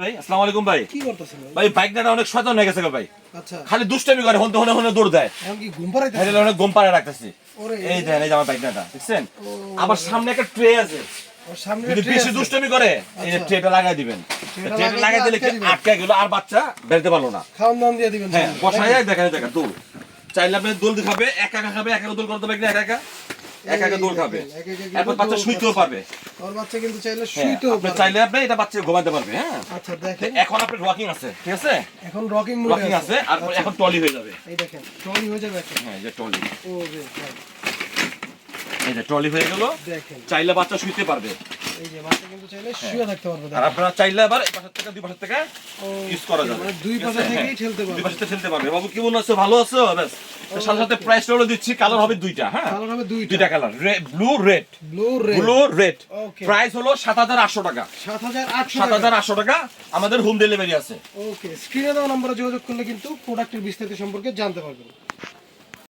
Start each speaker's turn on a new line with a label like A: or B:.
A: ভাই আসসালামু আলাইকুম ভাই।
B: কি করতেছেন ভাই?
A: ভাই বাইকটা অনেক সচেতন হয়ে গেছে ভাই।
B: আচ্ছা।
A: খালি দুষ্টামি করে হন্তে হনে হনে দৌড় দেয়।
B: কি ঘুম পাড়াইতে
A: হেলে অনেক গম পাড়ে রাখতেছি।
B: ওরে।
A: এই দেখেন এই যে আমার বাইকটা দেখছেন? আবার সামনে একটা ট্রে আছে। যদি বেশি দুষ্টামি করে এই যে
B: আচ্ছা।
A: ট্রেটা লাগাই দিবেন।
B: ট্রেটা লাগাই
A: দিলে কি
B: আটকে।
A: গেল আর বাচ্চা বেরোতে পারল না।
B: খাওয়ান দাওয়ান দিয়ে দিবেন
A: হ্যাঁ। বসায় দেখেন। দেখেন দোল চাইলে আপনি দোল খাবে একা একা খাবে একা একা দোল করতে পারবে একা একা? একা একা দোল খাবে।
B: এক এক এক
A: এরপর বাচ্চা শুইতেও পারবে।
B: ওর বাচ্চা কিন্তু চাইলে
A: হ্যাঁ,
B: শুইতেও পারবে।
A: চাইলে আপনি এটা বাচ্চা ঘুমাতে পারবে হ্যাঁ।
B: আচ্ছা দেখেন।
A: এখন আছে ঠিক আছে?
B: এখন রকিং
A: ওয়াকিং
B: মোডে
A: আছে।
B: আছে
A: আর এখন টলি হয়ে যাবে।
B: এই দেখেন ট্রলি হয়ে যাবে এখন।
A: হ্যাঁ এই যে টলি
B: ও রে
A: এই যে টলি হয়ে গেল।
B: দেখেন।
A: চাইলে বাচ্চা শুইতে পারবে।
B: এই যে বাচ্চা কিন্তু চাইলে শুয়ে থাকতে পারবে
A: আর আপনারা চাইলে আবার এই পাশের থেকে দুই পাশের থেকে ইউজ করা যাবে।
B: মানে দুই পাশে থেকেই
A: হ্যাঁ,
B: ঠেলতে
A: দুই পাশে থেকে পারবে। বাবু কেমন আছো? ভালো আছো? ব্যাস। সাথে সাথে প্রাইস হলো দিচ্ছি। কালার হবে দুইটা হ্যাঁ?
B: কালার হবে দুইটা।
A: দুইটা colour blue red
B: blue red
A: blue red price হলো টাকা। আমাদের হোম ডেলিভারি আছে।
B: ওকে স্ক্রিনে দেওয়া নম্বরে যোগাযোগ করলে কিন্তু প্রোডাক্টের বিস্তারিত সম্পর্কে জানতে পারবেন।